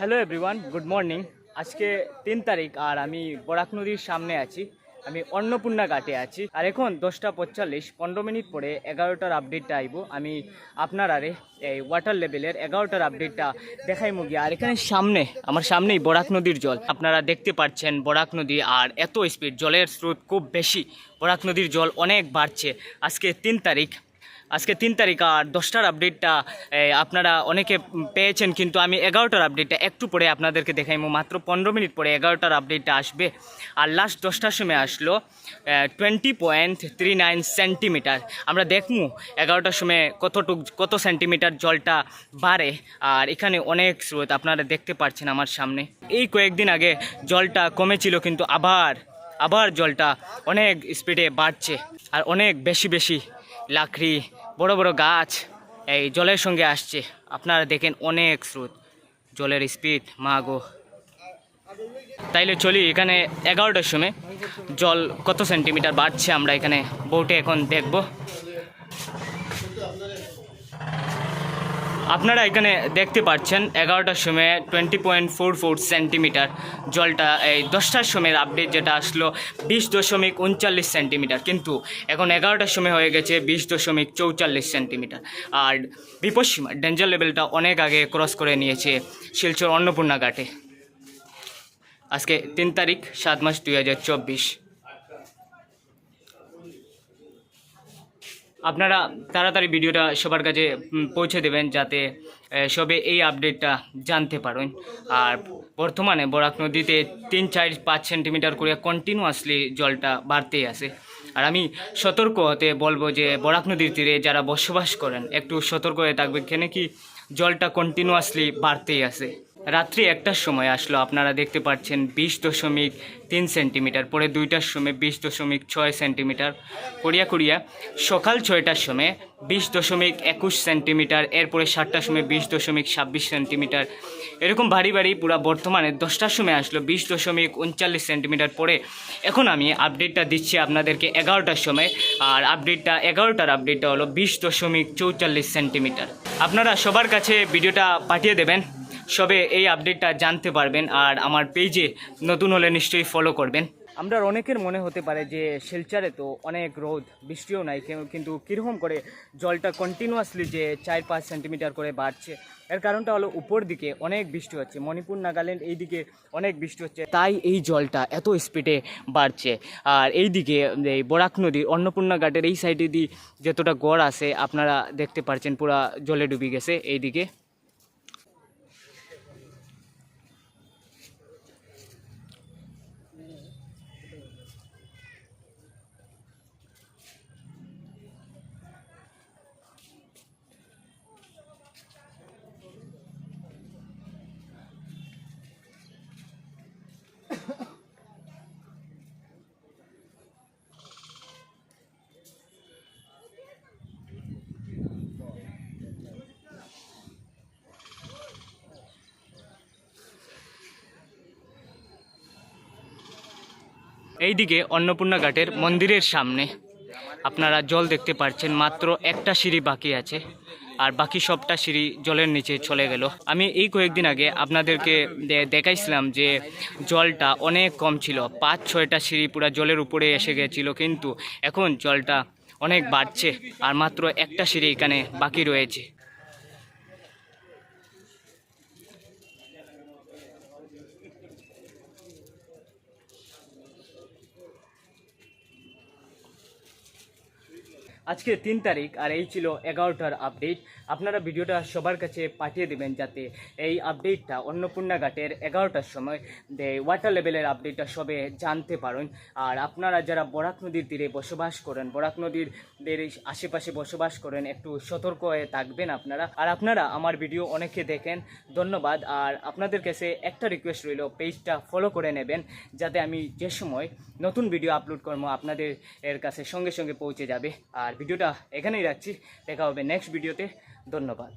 Hello everyone good morning আজকে তিন তারিখ আর আমি বরাক নদীর সামনে আছি। আমি অন্নপূর্ণা ঘাটে আছি। আর এখন দশটা পঁয়তাল্লিশ, পনেরো মিনিট পরে এগারোটার আপডেটটা আইব। আমি আপনারারে এই ওয়াটার লেভেলের এগারোটার আপডেটটা দেখাই মুগি আর এখানে সামনে, আমার সামনেই বরাক নদীর জল। আপনারা দেখতে পাচ্ছেন বরাক নদী আর এত স্পিড জলের স্রোত খুব বেশি। বরাক নদীর জল অনেক বাড়ছে। আজকে তিন তারিখ আজকে তিন তারিখ আর দশটার আপডেটটা আপনারা অনেকে পেয়েছেন, কিন্তু আমি এগারোটার আপডেটটা একটু পরে আপনাদেরকে দেখাইমু। মাত্র পনেরো মিনিট পরে এগারোটার আপডেটটা আসবে। আর লাস্ট দশটার সময় আসলো twenty point three nine centimetre আমরা দেখমু এগারোটার সময় কতটুক, কত সেন্টিমিটার জলটা বাড়ে। আর এখানে অনেক স্রোত, আপনারা দেখতে পাচ্ছেন আমার সামনে। এই কয়েকদিন আগে জলটা কমেছিল, কিন্তু আবার আবার জলটা অনেক স্পিডে বাড়ছে। আর অনেক বেশি বেশি লাকড়ি, বড় বড় গাছ, এই জলের সঙ্গে আসছে। আপনারা দেখেন অনেক স্রোত, জলের স্পিড মাগো তাইলে চলি, এখানে এগারোটার সময়। জল কত সেন্টিমিটার বাড়ছে আমরা এখানে বোটে এখন দেখব। আপনারা এখানে দেখতে পাচ্ছেন এগারোটার সময় twenty point four four centimetre জলটা, এই দশটার সময়ের আপডেট যেটা আসলো বিশ দশমিক উনচল্লিশ সেন্টিমিটার কিন্তু এখন এগারোটার সময় হয়ে গেছে বিশ দশমিক চৌচল্লিশ সেন্টিমিটার আর বিপদসীমা ডেঞ্জার লেভেলটা অনেক আগে ক্রস করে নিয়েছে শিলচর অন্নপূর্ণা ঘাটে। আজকে তিন তারিখ, সাত মাস দুই হাজার চব্বিশ। আপনারা তাড়াতাড়ি ভিডিওটা সবার কাছে পৌঁছে দেবেন যাতে সবে এই আপডেটটা জানতে পারেন। আর বর্তমানে বরাক নদীতে তিন চার পাঁচ সেন্টিমিটার করে কন্টিনিউয়াসলি জলটা বাড়তেই আছে। আর আমি সতর্ক হতে বলব যে, বরাক নদীর তীরে যারা বসবাস করেন, একটু সতর্ক হয়ে থাকবে কেন কি জলটা কন্টিনিউয়াসলি বাড়তেই আছে। রাত্রি একটার সময় আসলো। আপনারা দেখতে পাচ্ছেন বিশ দশমিক তিন সেন্টিমিটার, পরে দুইটার সময় বিশ দশমিক ছয় সেন্টিমিটার, করিয়া করিয়া সকাল ছয়টার সময় বিশ দশমিক একুশ সেন্টিমিটার, এরপরে সাতটার সময় বিশ দশমিক ছাব্বিশ সেন্টিমিটার। এরকম ভারী ভারী পুরা বর্তমানে দশটার সময় আসলো, বিশ দশমিক উনচল্লিশ সেন্টিমিটার পরে। এখন আমি আপডেটটা দিচ্ছি আপনাদেরকে এগারোটার সময়, আর আপডেটটা, এগারোটার আপডেটটা হলো বিশ দশমিক চৌচল্লিশ সেন্টিমিটার। আপনারা সবার কাছে ভিডিওটা পাঠিয়ে দেবেন। সবে এই আপডেটটা জানতে পারবেন আর আমার পেজে নতুন হলে নিশ্চয়ই ফলো করবেন। আমরা অনেকের মনে হতে পারে যে শিলচারে তো অনেক রোদ, বৃষ্টিও নাই কিন্তু কীরকম করে জলটা কন্টিনিউয়াসলি যে চার পাঁচ সেন্টিমিটার করে বাড়ছে, এর কারণটা হলো উপর দিকে অনেক বৃষ্টি হচ্ছে, মণিপুর, নাগাল্যান্ড এই দিকে অনেক বৃষ্টি হচ্ছে, তাই এই জলটা এত স্পিডে বাড়ছে। আর এই দিকে, এই বরাক নদীর অন্নপূর্ণা ঘাটের এই সাইডে দিয়ে যতটা গড় আছে, আপনারা দেখতে পাচ্ছেন পুরা জলে ডুবে গেছে এই দিকে। এইদিকে অন্নপূর্ণা ঘাটের মন্দিরের সামনে। আপনারা জল দেখতে পাচ্ছেন মাত্র একটা সিঁড়ি বাকি আছে, আর বাকি সবটা সিঁড়ি জলের নিচে চলে গেল। আমি এই কয়েকদিন আগে আপনাদেরকে দেখাইছিলাম যে জলটা অনেক কম ছিল, পাঁচ ছয়টা সিঁড়ি পুরো জলের উপরে এসে গেছিল, কিন্তু এখন জলটা অনেক বাড়ছে, আর মাত্র একটা সিঁড়ি এখানে বাকি রয়েছে। আজকে তিন তারিখ, আর এই ছিল এগারোটার আপডেট আপনারা ভিডিওটা সবার কাছে পাঠিয়ে দেবেন যাতে এই আপডেটটা অন্নপূর্ণা ঘাটের এগারোটার সময় যে ওয়াটার লেভেলের আপডেটটা সবে জানতে পারেন। আর আপনারা যারা বরাক নদীর তীরে বসবাস করেন, বরাক নদীর দের আশেপাশে বসবাস করেন, একটু সতর্ক হয়ে থাকবেন আপনারা। আর আপনারা আমার ভিডিও অনেকে দেখেন, ধন্যবাদ। আর আপনাদের কাছে একটা রিকোয়েস্ট রইল পেজটা ফলো করে নেবেন, যাতে আমি যে সময় নতুন ভিডিও আপলোড করব, আপনাদের এর কাছে সঙ্গে সঙ্গে পৌঁছে যাবে। আর ভিডিওটা এখানেই রাখছি। দেখা হবে নেক্সট ভিডিওতে ধন্যবাদ।